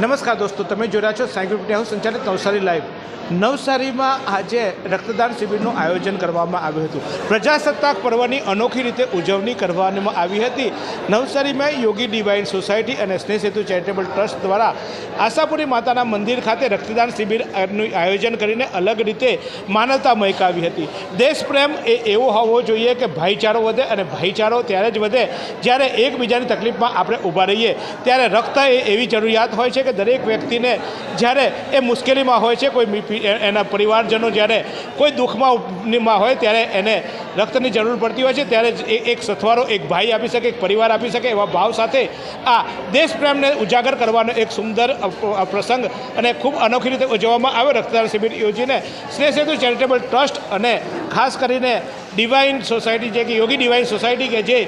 નમસ્કાર દોસ્તો, તમે જોઈ છો સાયકલ મીડિયા હાઉસ સંચાલિત નવસારી લાઈવ. નવસારીમાં આજે રક્તદાન શિબિરનું આયોજન કરવામાં આવ્યું હતું. પ્રજાસત્તાક પર્વની અનોખી રીતે ઉજવણી કરવામાં આવી હતી. નવસારીમાં યોગી ડિવાઇન સોસાયટી અને સ્નેહ સેતુ ચેરિટેબલ ટ્રસ્ટ દ્વારા આશાપુરી માતાના મંદિર ખાતે રક્તદાન શિબિરનું આયોજન કરીને અલગ રીતે માનવતા મહેકાવી હતી. દેશપ્રેમ એ એવો હોવો જોઈએ કે ભાઈચારો વધે અને ભાઈચારો ત્યારે જ વધે જ્યારે એકબીજાની તકલીફમાં આપણે ઊભા રહીએ. ત્યારે રક્ત એ એવી જરૂરિયાત હોય છે કે દરેક વ્યક્તિને જ્યારે એ મુશ્કેલીમાં હોય છે, કોઈ એના પરિવારજનો જ્યારે કોઈ દુઃખમાં હોય ત્યારે એને રક્તની જરૂર પડતી હોય છે, ત્યારે એક સથવારો, એક ભાઈ આપી શકે, એક પરિવાર આપી શકે એવા ભાવ સાથે આ દેશપ્રેમને ઉજાગર કરવાનો એક સુંદર પ્રસંગ અને ખૂબ અનોખી રીતે ઉજવવામાં આવ્યો. રક્તદાન શિબિર યોજીને સ્નેહ સેતુ ચેરિટેબલ ટ્રસ્ટ અને ખાસ કરીને ડિવાઇન સોસાયટી જે કે યોગી ડિવાઇન સોસાયટી કે જે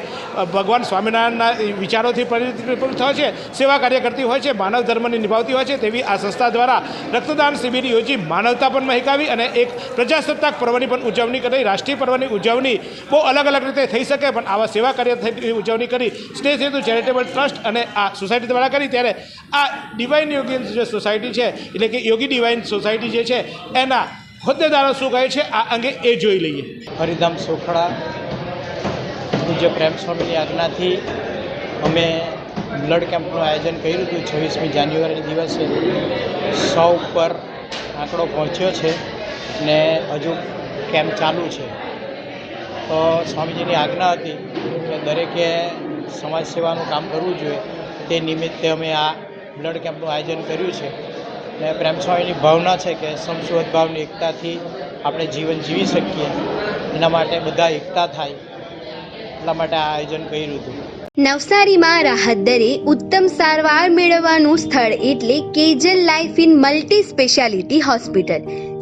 ભગવાન સ્વામિનારાયણના વિચારોથી પરિપૂર્ણ હોય છે, સેવા કાર્ય કરતી હોય છે, માનવ ધર્મની નિભાવતી હોય છે, તેવી આ સંસ્થા દ્વારા રક્તદાન શિબિર યોજી માનવતા પણ મહેકાવી અને એક પ્રજાસત્તાક પર્વની પણ ઉજવણી કરી. રાષ્ટ્રીય પર્વની ઉજવણી બહુ અલગ અલગ રીતે થઈ શકે, પણ આવા સેવા કાર્ય થઈ ઉજવણી કરી. સ્ટેજ હેતુ ચેરિટેબલ ટ્રસ્ટ અને આ સોસાયટી દ્વારા કરી. ત્યારે આ ડિવાઇન યોગી જે સોસાયટી છે, એટલે કે યોગી ડિવાઇન સોસાયટી જે છે, એના હોદ્દેદારો શું કહે છે? આ અંગે એ જોઈ લઈએ. હરિધામ સોખડા, પૂજ્ય પ્રેમ સ્વામીની આજ્ઞાથી અમે બ્લડ કેમ્પનું આયોજન કર્યું હતું છવ્વીસમી જાન્યુઆરી દિવસે. સો ઉપર આંકડો પહોંચ્યો છે ને હજુ કેમ્પ ચાલુ છે. તો સ્વામીજીની આજ્ઞા હતી કે દરેકે સમાજ સેવાનું કામ કરવું જોઈએ. તે નિમિત્તે અમે આ બ્લડ કેમ્પનું આયોજન કર્યું છે. ને પ્રેમસ્વામીની ભાવના છે કે સમસુહદ ભાવની એકતાથી આપણે જીવન જીવી શકીએ. એના માટે બધા એકતા થાય. એટલા માટે આ આયોજન કર્યું હતું. નવસારીમાં રાહત દરે ઉત્તમ સારવાર મેળવવાનું સ્થળ એટલે Kejal Life In Multi Speciality Hospital.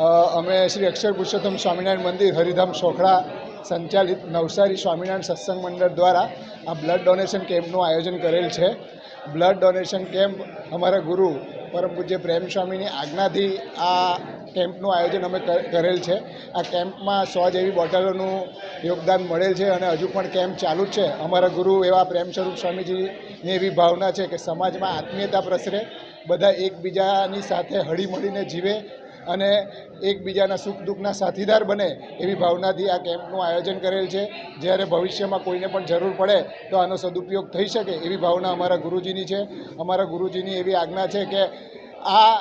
અમે શ્રી અક્ષર પુરુષોત્તમ સ્વામિનારાયણ મંદિર, હરિધામ સોખડા સંચાલિત નવસારી સ્વામિનારાયણ સત્સંગ મંડળ દ્વારા આ બ્લડ ડોનેશન કેમ્પનું આયોજન કરેલ છે. બ્લડ ડોનેશન કેમ્પ અમારા ગુરુ પરમ પૂજ્ય પ્રેમ સ્વામીની આજ્ઞાથી આ કેમ્પનું આયોજન અમે કરેલ છે. આ કેમ્પમાં સો જેવી બોટલોનું યોગદાન મળેલ છે અને હજુ પણ કેમ્પ ચાલુ જ છે. અમારા ગુરુ એવા પ્રેમ સ્વરૂપ સ્વામીજીની એવી ભાવના છે કે સમાજમાં આત્મીયતા પ્રસરે, બધા એકબીજાની સાથે હળીમળીને જીવે અને એકબીજાના સુખ દુઃખના સાથીદાર બને એવી ભાવનાથી આ કેમ્પનું આયોજન કરેલ છે. જ્યારે ભવિષ્યમાં કોઈને પણ જરૂર પડે તો આનો સદુપયોગ થઈ શકે એવી ભાવના અમારા ગુરુજીની છે. અમારા ગુરુજીની એવી આજ્ઞા છે કે આ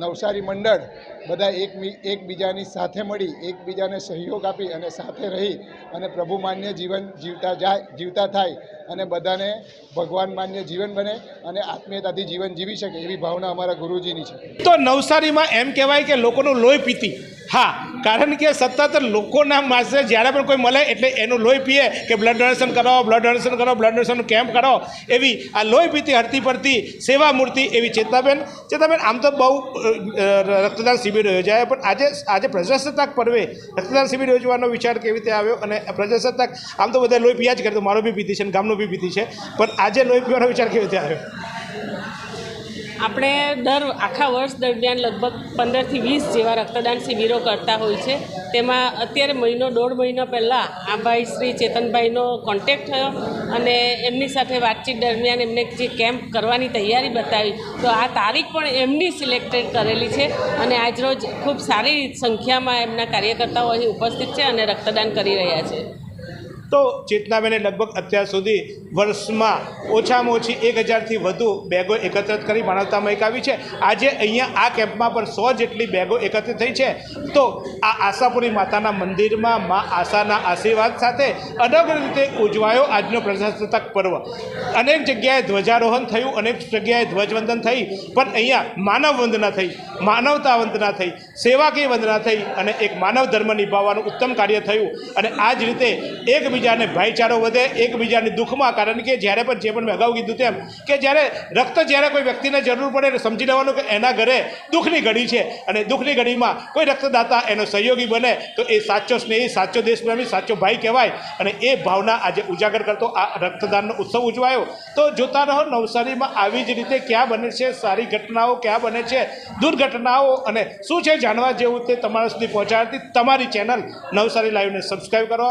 નવસારી મંડળ બધા એક એકબીજાની સાથે મળી, એકબીજાને સહયોગ આપી અને સાથે રહી અને પ્રભુ માન્ય જીવન જીવતા જાય, જીવતા થાય અને બધાને ભગવાન માન્ય જીવન બને અને આત્મીયતાથી જીવન જીવી શકે એવી ભાવના અમારા ગુરુજીની છે. તો નવસારીમાં એમ કહેવાય કે લોકોનું લોહી પીતી. હા, કારણ કે સતત લોકોના માસે જ્યારે પણ કોઈ મળે એટલે એનું લોહી પીએ કે બ્લડ ડોનેશન કરો બ્લડ ડોનેશન કરો બ્લડ ડોનેશન કેમ્પ કરો એવી આ લોહી પીતી હરતી પડતી સેવા મૂર્તિ એવી ચેતનાબેન ચેતનાબેન આમ તો બહુ રક્તદાન શિબિર યોજાય, પણ આજે આજે પ્રજાસત્તાક પર્વે રક્તદાન શિબિર યોજવાનો વિચાર કેવી રીતે આવ્યો? અને પ્રજાસત્તાક, આમ તો બધા લોહી પીયા જ કરે, તો મારો બી પીતી છે ગામનો બી પીતી છે, પણ આજે લોહી પીવાનો વિચાર કેવી રીતે આવ્યો? આપણે દર આખા વર્ષ દરમિયાન લગભગ પંદરથી વીસ જેવા રક્તદાન શિબિરો કરતા હોય છે. તેમાં અત્યારે મહિનો, દોઢ મહિનો પહેલાં આ ભાઈ શ્રી ચેતનભાઈનો કોન્ટેક્ટ થયો અને એમની સાથે વાતચીત દરમિયાન એમને જે કેમ્પ કરવાની તૈયારી બતાવી, તો આ તારીખ પણ એમની સિલેક્ટેડ કરેલી છે અને આજરોજ ખૂબ સારી સંખ્યામાં એમના કાર્યકર્તાઓ અહીં ઉપસ્થિત છે અને રક્તદાન કરી રહ્યા છે. તો ચેતનાબેને લગભગ અત્યાર સુધી વર્ષમાં ઓછામાં ઓછી એક હજારથી વધુ બેગો એકત્રિત કરી માનવતા મહેકાવી છે. આજે અહીંયા આ કેમ્પમાં પણ સો જેટલી બેગો એકત્રિત થઈ છે. તો આ આશાપુરી માતાના મંદિરમાં મા આશાના આશીર્વાદ સાથે અલગ રીતે ઉજવાયો આજનો પ્રજાસત્તાક પર્વ. અનેક જગ્યાએ ધ્વજારોહણ થયું, અનેક જગ્યાએ ધ્વજવંદન થઈ, પણ અહીંયા માનવ વંદના થઈ, માનવતા વંદના થઈ, સેવાકીય વંદના થઈ અને એક માનવ ધર્મ નિભાવવાનું ઉત્તમ કાર્ય થયું. અને આ જ રીતે એકબીજાને ભાઈચારો વધે, એકબીજાની દુઃખમાં. કારણ કે જ્યારે પણ જે પણ મેં અગાઉ કીધું તેમ કે જ્યારે રક્ત જ્યારે કોઈ વ્યક્તિને જરૂર પડે એટલે સમજી લેવાનું કે એના ઘરે દુઃખની ઘડી છે અને દુઃખની ઘડીમાં કોઈ રક્તદાતા એનો સહયોગી બને તો એ સાચો સ્નેહી, સાચો દેશપ્રેમી, સાચો ભાઈ કહેવાય અને એ ભાવના આજે ઉજાગર કરતો આ રક્તદાનનો ઉત્સવ ઉજવાયો. તો જોતા રહો, નવસારીમાં આવી જ રીતે ક્યાં બને છે, સારી ઘટનાઓ ક્યાં બને છે, દુર્ઘટનાઓ અને શું છે જાણવા જેવું તે તમારા સુધી પહોંચાડતી તમારી ચેનલ નવસારી લાઈવને સબસ્ક્રાઈબ કરો.